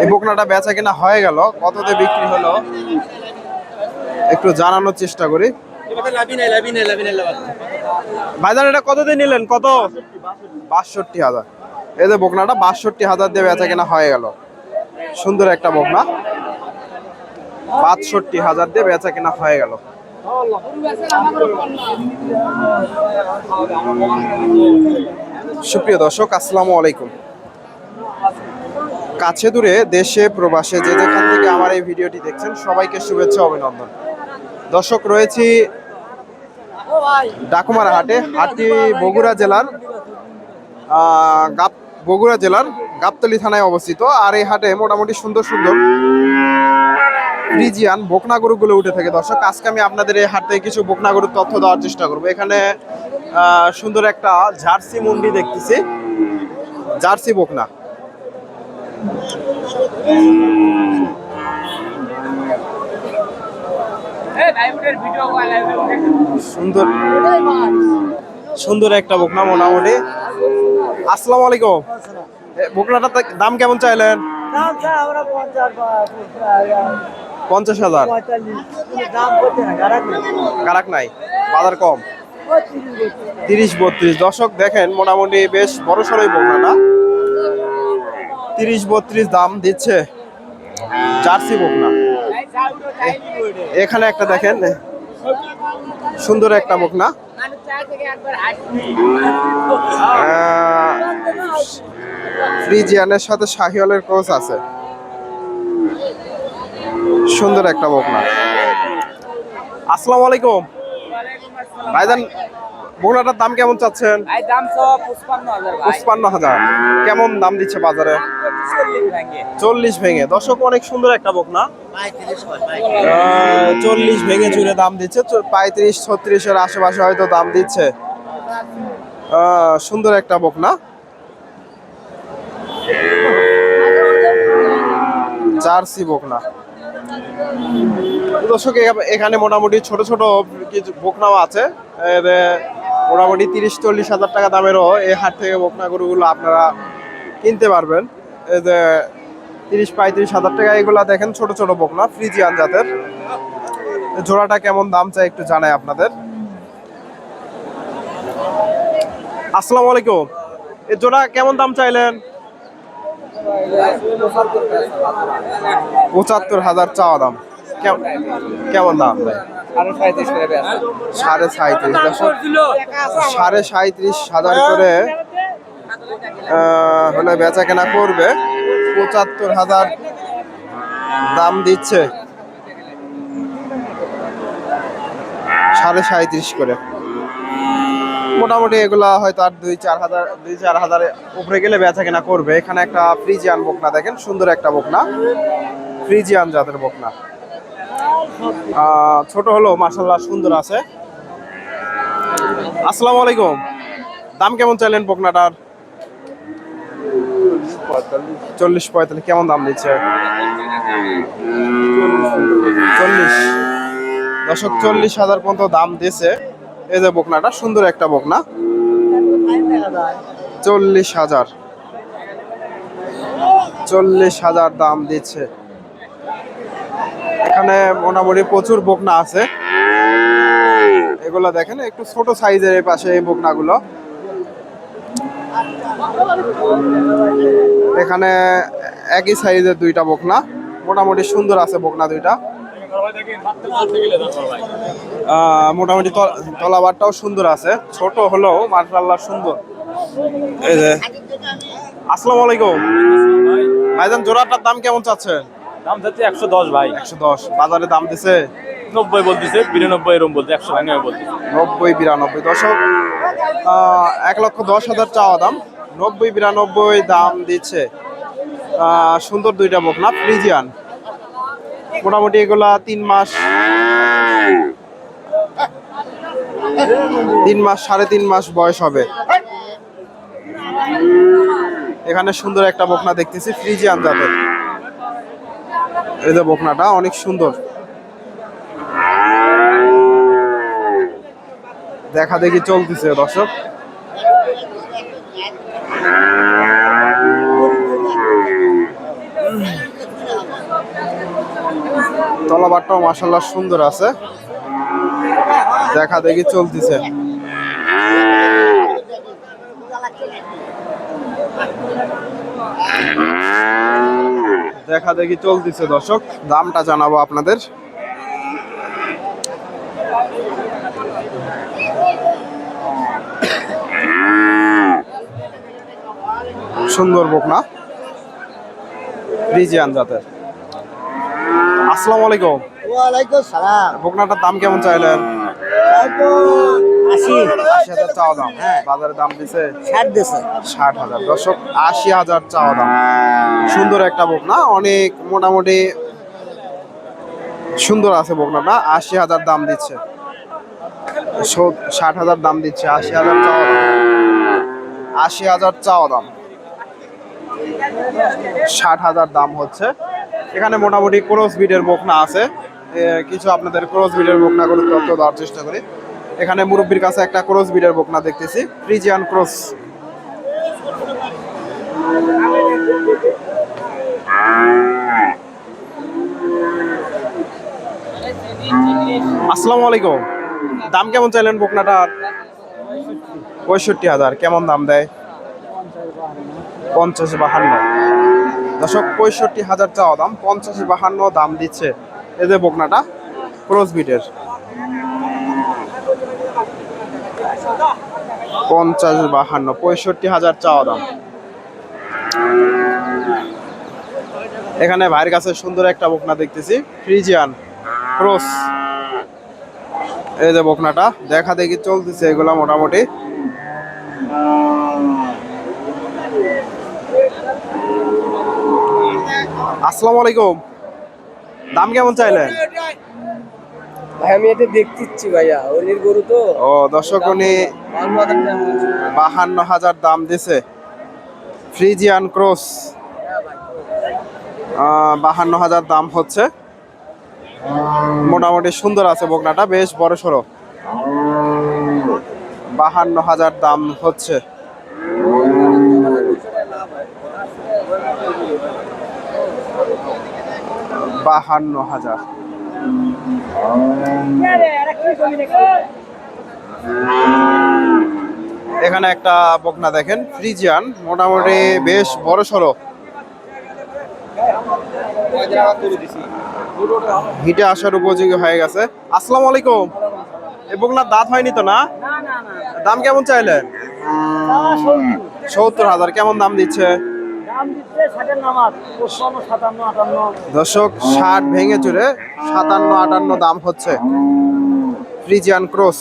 এই বকনাটা বেচা কিনা হয়ে গেল। কততে বিক্রি হলো? একটু জানানোর চেষ্টা করি। এটা কততে নিলেন? কত? বাষট্টি হাজার। এই যে বকনাটা বাষট্টি হাজার দিয়ে বেচা কেনা হয়ে গেল। সুন্দর একটা বকনা। বাষট্টি হাজার দিয়ে বেচা কেনা হয়ে গেল। সুপ্রিয় দর্শক আসসালামু আলাইকুম। কাছে দূরে, দেশে, প্রবাসে যে যেখান থেকে আমার এই ভিডিওটি দেখছেন, সবাইকে শুভেচ্ছা, অভিনন্দন। দর্শক, রয়েছি ডাকুমার হাটে, হাটটি বগুড়া জেলার গাপ, বগুড়া জেলার গাবতলি থানায় অবস্থিত। আর এই হাটে মোটামুটি সুন্দর সুন্দর ফ্রিজিয়ান বকনা গরুগুলো উঠে থাকে। দর্শক, আজকে আমি আপনাদের এই হাট কিছু বকনা গরুর তথ্য দেওয়ার চেষ্টা করব। এখানে সুন্দর একটা জার্সি মুন্ডি দেখতেছি। জার্সি বকনা। সুন্দর। সুন্দর একটা বকনা মোটামুটি। আসসালামু আলাইকুম। তা- দাম কেমন চাইলেন? দাম চাই আমরা পঞ্চাশ হাজার। কারাক নাই। বাজার কম। তিরিশ বত্রিশ। তিরিশ বত্রিশ। দশক দেখেন মোটামুটি বেশ বড় সড়ই বকনাটা। তিরিশ বত্রিশ দাম দিচ্ছে জার্সি বকনা। এখানে একটা দেখেন সুন্দর একটা বকনা। ফ্রিজিয়ানের সাথে শাহিওয়ালের ক্রস আছে। সুন্দর একটা বকনা। আসসালামু আলাইকুম। ভাইজান বকনাটার দাম কেমন চাচ্ছেন? ভাই দাম সব পঁচপান্ন হাজার কেমন দাম দিচ্ছে বাজারে? চল্লিশ ভেঙে। দর্শক অনেক সুন্দর একটা বকনা। না চল্লিশ ভেঙে চুরে দাম দিচ্ছে। পঁয়ত্রিশ ছত্রিশের আশেপাশে হয়তো দাম দিচ্ছে। সুন্দর একটা বকনা। জার্সি বকনা। দর্শক এখানে মোটামুটি ছোট ছোট কিছু বকনাও আছে। মোটামুটি তিরিশ, চল্লিশ হাজার টাকা দামেরও এই হাট থেকে বকনা গরুগুলো আপনারা কিনতে পারবেন। এই যে তিরিশ, পঁয়ত্রিশ হাজার টাকা এগুলা দেখেন ছোট ছোট বকনা, ফ্রিজিয়ান জাতের। জোড়াটা কেমন দাম চাই একটু জানাই আপনাদের। আসসালামু আলাইকুম। এই জোড়া কেমন দাম চাইলেন? পঁচাত্তর হাজার চাওয়া দাম। কেমন দাম? বেশ সাড়ে সাঁত্রিশ দশক সাড়ে সাঁত্রিশ হাজার করে আহ, হলে বেচা কেনা করবে। পঁচাত্তর হাজার দাম দিচ্ছে। সাড়ে সাঁত্রিশ করে। মোটামুটি এগুলা হয়তো আর দুই চার হাজার দুই চার হাজারের উপরে গেলে বেচা কেনা করবে। এখানে একটা ফ্রিজিয়ান বকনা দেখেন সুন্দর একটা বকনা। ফ্রিজিয়ান জাতের বকনা। ছোট হলো মাসাল্লাহ সুন্দর আছে। আসসালামু আলাইকুম। দাম কেমন চাইলেন বকনাটার? চল্লিশ পঁয়তাল্লিশ। কেমন দাম দিচ্ছে? চল্লিশ। দশক চল্লিশ হাজার পর্যন্ত দাম দিছে এই যে বকনাটা, সুন্দর একটা বকনা। চল্লিশ হাজার। চল্লিশ হাজার দাম দিচ্ছে। এখানে মোটামুটি প্রচুর বকনা আছে। এগুলো দেখেন, একটু ছোট সাইজের এই পাশে এই বকনাগুলো। এখানে একই সাইজের দুইটা বকনা, মোটামুটি সুন্দর আছে বকনা দুইটা। মোটামুটি তলাবারটাও সুন্দর আছে, ছোট হলেও মার্শাল্লাহ সুন্দর। এই যে। আসসালামু আলাইকুম। ভাইজান, জোড়াটার দাম কেমন চাচ্ছেন? দাম যাচ্ছে একশো দশ ভাই। একশো দশ। বাজারে দাম দিছে? নব্বই বলতেছে বিরানব্বই এরম বলতে একশো ভাঙে বলতেছে। নব্বই বিরানব্বই। দশক এক লক্ষ দশ হাজার চাওয়া দাম। নব্বই বিরানব্বই দাম দিচ্ছে। সুন্দর দুইটা বোক না ফ্রিজিয়ান। মোটামুটি এগুলা তিন মাস তিন মাস সাড়ে তিন মাস বয়স হবে। এখানে সুন্দর একটা বকনা দেখতেছি ফ্রিজিয়ান জাতের। এই যে বকনাটা, অনেক সুন্দর। দেখা দেখি চলতেছে, দর্শক। তলাবারটাও মাসাল্লাহ সুন্দর আছে। দেখা দেখি চলতেছে। দেখা দেখি চলতেছে দর্শক। দামটা জানাব আপনাদের। সুন্দর বকনা। রিজিয়ান জাতের। আসসালামু আলাইকুম। ওয়ালাইকুম সালাম। বকনাটার দাম কেমন চাইলেন? আশি। আশি হাজার চাওয়া দাম। বাজারে দাম দিছে ষাট হাজার দর্শক আশি হাজার চাওয়া দাম। সুন্দর একটা বকনা অনেক মোটামুটি সুন্দর আছে বকনাটা। আশি হাজার দাম দিচ্ছে। ষাট হাজার দাম দিচ্ছে আশি হাজার চাওয়া দাম। আশি হাজার চাওয়া দাম। ষাট হাজার দাম হচ্ছে। এখানে মোটামুটি ক্রস বিডের বকনা আছে। কিছু আপনাদের ক্রস বিডের বকনাগুলো তথ্য দেওয়ার চেষ্টা করি। এখানে মুরব্বীর কাছে একটা ক্রস বিডের বকনা দেখতেছি ফ্রিজিয়ান ক্রস আসসালামু আলাইকুম। দাম কেমন চাইলেন বকনাটার পঁয়ষট্টি হাজার, কেমন দাম দেয়? পঞ্চাশ বাহান্ন। দশক পঁয়ষট্টি হাজার চাওয়া দাম, পঞ্চাশ বাহান্ন দাম দিচ্ছে। এই যে বকনাটা, ক্রস বিটের। পঞ্চাশ বাহান্ন, পঁয়ষট্টি হাজার চাওয়া দাম। এখানে ভাইয়ের কাছে সুন্দর একটা বকনা দেখতেছি, ফ্রিজিয়ান ক্রস। এই যে বকনাটা, দেখা দেখি চলতেছে এগুলা মোটামুটি। আসসালামু আলাইকুম। দাম কেমন চাইলেন? ভাই আমি এটা দেখতে ভাইয়া অলির গরু তো। ও দর্শক উনি বাহান্ন হাজার দাম দিছে। Friesian cross. বাহান্ন হাজার দাম হচ্ছে। মোটামুটি সুন্দর আছে বকনাটা বেশ বড় সড়ো বাহান্ন হাজার দাম হচ্ছে। বাহান্ন হাজার। এখানে একটা বকনা দেখেন, ফ্রিজিয়ান, মোটামুটি বেশ বড় সড়ো। হিটে আসার উপযোগী হয়ে গেছে। আসসালামু আলাইকুম। এই বকনার দাঁত হয়নি তো না? দাম কেমন চাইলেন? সত্তর হাজার। কেমন দাম দিচ্ছে? দর্শক ষাট ভেঙে চুরে সাতান্ন আটান্ন দাম হচ্ছে। Friesian cross.